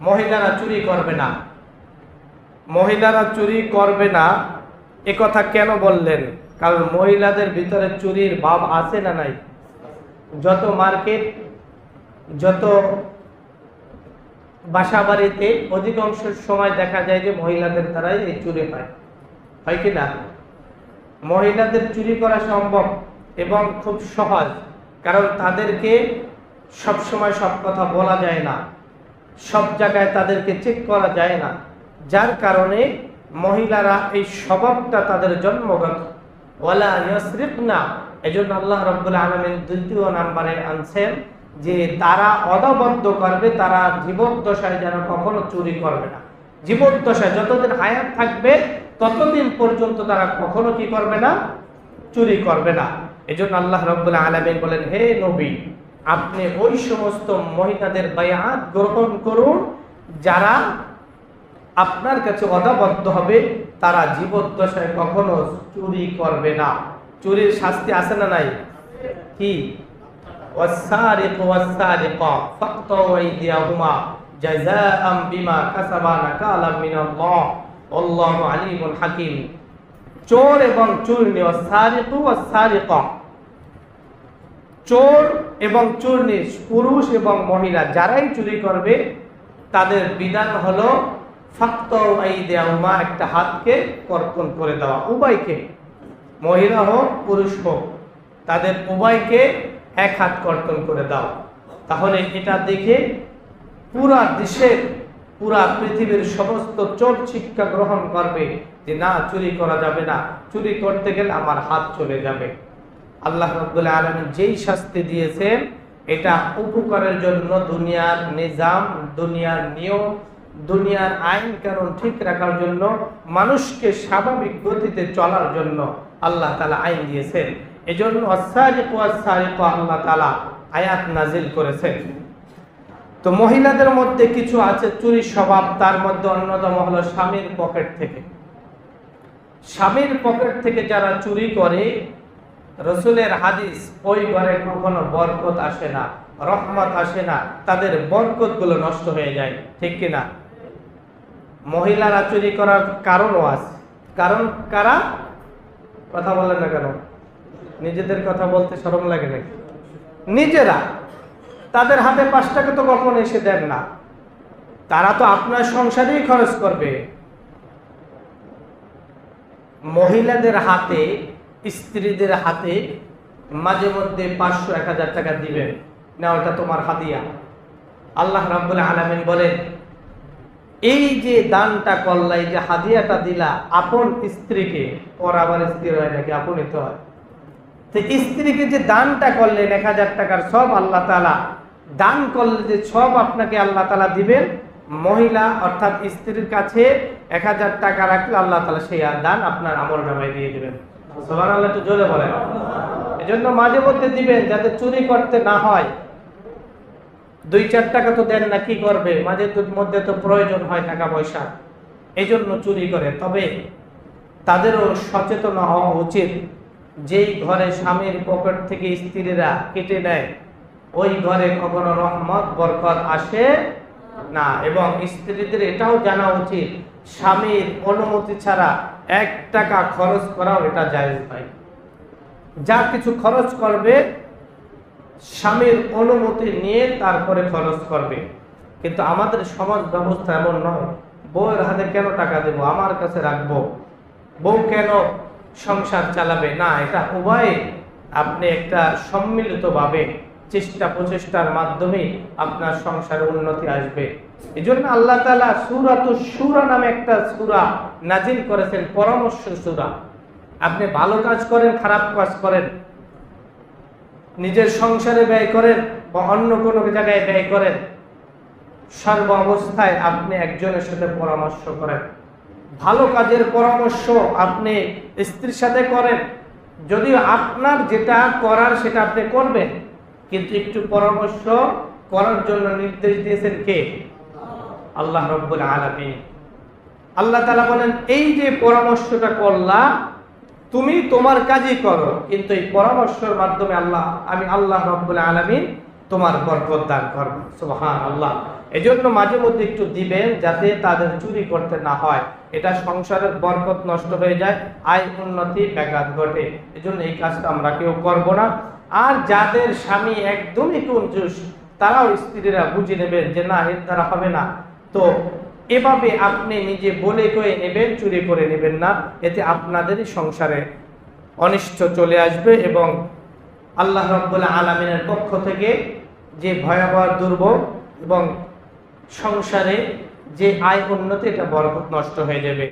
মহিলারা চুরি করবে না। মহিলারা চুরি করবে না। এ কথা কেন বললেন? কারণ মহিলাদের ভিতরে চুরির ভাব আছে না নাই? যত মার্কেট, যত বাসা বাড়িতে অধিকাংশ সময় দেখা যায় যে মহিলাদের দ্বারাই এই চুরি হয়। হয় কি না? মহিলাদের চুরি করা সম্ভব এবং খুব সহজ, কারণ তাদেরকে সব সময় সব কথা বলা যায় না। সব জায়গায় তাদেরকে চেক করা যায় না। যার কারণে মহিলারা এই স্বভাবটা তাদের জন্মগত। ওয়ালা ইয়াসরিফ না এই জন্য আল্লাহ রব্বুল আলমিন দ্বিতীয় নাম্বারে আনছেন যে তারা অদবদ্ধ করবে, তারা জীবদ্দশায় যেন কখনো চুরি করবে না। জীবদ্দশায় যতদিন হায়াত থাকবে, ততদিন পর্যন্ত তারা কখনো কি করবে না? চুরি করবে না। এই জন্য আল্লাহ রব্বুল আলমিন বলেন, হে নবী আপনি ওই সমস্ত মহিলাদের বায়াত গ্রহণ করুন, যারা আপনার কাছে অদাবদ্ধ হবে, তারা জীবদ্দশায় কখনো চুরি করবে না। চুরির শাস্তি আছে না নাই? কি? চোর এবং চুর নিয়ে চোর এবং চূর্ণী পুরুষ এবং মহিলা যারাই চুরি করবে, তাদের বিধান হলো ফাক্ত দেওয়া একটা হাতকে কর্পণ করে দেওয়া। উভয়কে, মহিলা হোক, পুরুষ হোক, তাদের উভয়কে এক হাত কর্তন করে দাও। তাহলে এটা দেখে পুরা দেশের, পুরা পৃথিবীর সমস্ত চোর শিক্ষা গ্রহণ করবে যে, না, চুরি করা যাবে না। চুরি করতে গেলে আমার হাত চলে যাবে। আল্লাহ রব্দুল্লাহ আলমী যেই শাস্তি দিয়েছেন, এটা উপকারের জন্য দুনিয়ার নিজাম, দুনিয়ার নিয়ম, দুনিয়ার আইন কানুন ঠিক রাখার জন্য, মানুষকে স্বাভাবিক গতিতে চলার জন্য আল্লাহ তালা আইন দিয়েছেন। এজন্য অসারিক ওয়াসারিক আল্লাহ তালা আয়াত নাজিল করেছেন। তো মহিলাদের মধ্যে কিছু আছে চুরি স্বভাব, তার মধ্যে অন্যতম হলো স্বামীর পকেট থেকে। স্বামীর পকেট থেকে যারা চুরি করে রসুলের হাদিস, ওই ঘরে কখনো বরকত আসে না, রহমত আসে না, তাদের বরকতগুলো নষ্ট হয়ে যায়, ঠিক কিনা মহিলারা চুরি করার কারণও আছে। কারণ কারা? কথা বলেন না কেন? নিজেদের কথা বলতে সরম লাগে নাকি? নিজেরা। তাদের হাতে পাঁচ টাকা তো কখন এসে দেন না। তারা তো আপনার সংসারেই খরচ করবে। মহিলাদের হাতে স্ত্রীদের হাতে মাঝে মধ্যে পাঁচশো এক হাজার টাকা দিবেন না ওটা তোমার হাদিয়া আল্লাহ রাবুল আলমিন বলেন, এই যে দানটা করলা, এই যে হাদিয়াটা দিলা, আপন স্ত্রীকে, ওর আবার স্ত্রী হয় নাকি? আপনই তো হয়। তো স্ত্রীকে যে দানটা করলেন, এক হাজার টাকার সব আল্লাহ তালা দান করলে যে সব আপনাকে আল্লাহ তালা দিবেন, মহিলা অর্থাৎ স্ত্রীর কাছে এক হাজার টাকা রাখলে আল্লাহ তালা সেই দান আপনার আমল নামায় দিয়ে দিবেন। সবার আল্লাহ একটু জোরে বলেন। এজন্য মাঝে মধ্যে দিবেন যাতে চুরি করতে না হয়। দুই চার টাকা তো দেন না, কি করবে? মাঝে মধ্যে তো প্রয়োজন হয় টাকা পয়সা। এই জন্য চুরি করে। তবে তাদেরও সচেতন হওয়া উচিত যেই ঘরে স্বামীর পকেট থেকে স্ত্রীরা কেটে নেয়, ওই ঘরে কখনো রহমত, বরকত আসে না। এবং স্ত্রীদের এটাও জানা উচিত স্বামীর অনুমতি ছাড়া এক টাকা খরচ করাও এটা জায়েজ নয় যা কিছু খরচ করবে, স্বামীর অনুমতি নিয়ে তারপরে খরচ করবে। কিন্তু আমাদের সমাজ ব্যবস্থা এমন নয়। বউয়ের হাতে কেন টাকা দেব? আমার কাছে রাখব। বউ কেন সংসার চালাবে? না, এটা উভয়ে আপনি একটা সম্মিলিতভাবে চেষ্টা প্রচেষ্টার মাধ্যমে আপনার সংসারে উন্নতি আসবে। নামে একটা করেছেন, পরামর্শ আপনি ভালো কাজ করেন, খারাপ কাজ করেন, নিজের সংসারে ব্যয় করেন বা অন্য কোনো জায়গায় ব্যয় করেন, সর্ব অবস্থায় আপনি একজনের সাথে পরামর্শ করেন। ভালো কাজের পরামর্শ আপনি স্ত্রীর সাথে করেন, যদিও আপনার যেটা করার সেটা আপনি করবেন, কিন্তু একটু পরামর্শ করার জন্য নির্দেশ দিয়েছেন কে? আল্লাহ রব্বুল আলমী আল্লাহ তালা বলেন, এই যে পরামর্শটা করলা, তুমি তোমার কাজই করো, কিন্তু এই পরামর্শের মাধ্যমে আল্লাহ, আমি আল্লাহ রব্বুল আলমী তোমার বরকত দান করব। সুবহান আল্লাহ এজন্য মাঝে মধ্যে একটু দিবেন যাতে তাদের চুরি করতে না হয়। এটা সংসারের বরকত নষ্ট হয়ে যায়, আয় উন্নতি ব্যাঘাত ঘটে। এজন্য এই কাজটা আমরা কেউ করব না। আর যাদের স্বামী একদমই কঞ্জুস, তারাও স্ত্রীরা বুঝে নেবেন যে না, এর দ্বারা হবে না। তো এভাবে আপনি নিজে বলে কয়ে নেবেন, চুরি করে নেবেন না। এতে আপনাদেরই সংসারে অনিষ্ট চলে আসবে এবং আল্লাহ রব্বুল্লাহ আলমিনের পক্ষ থেকে যে ভয়াবহ, দুর্ভোগ এবং সংসারে যে আয় উন্নতি, এটা বরকত নষ্ট হয়ে যাবে।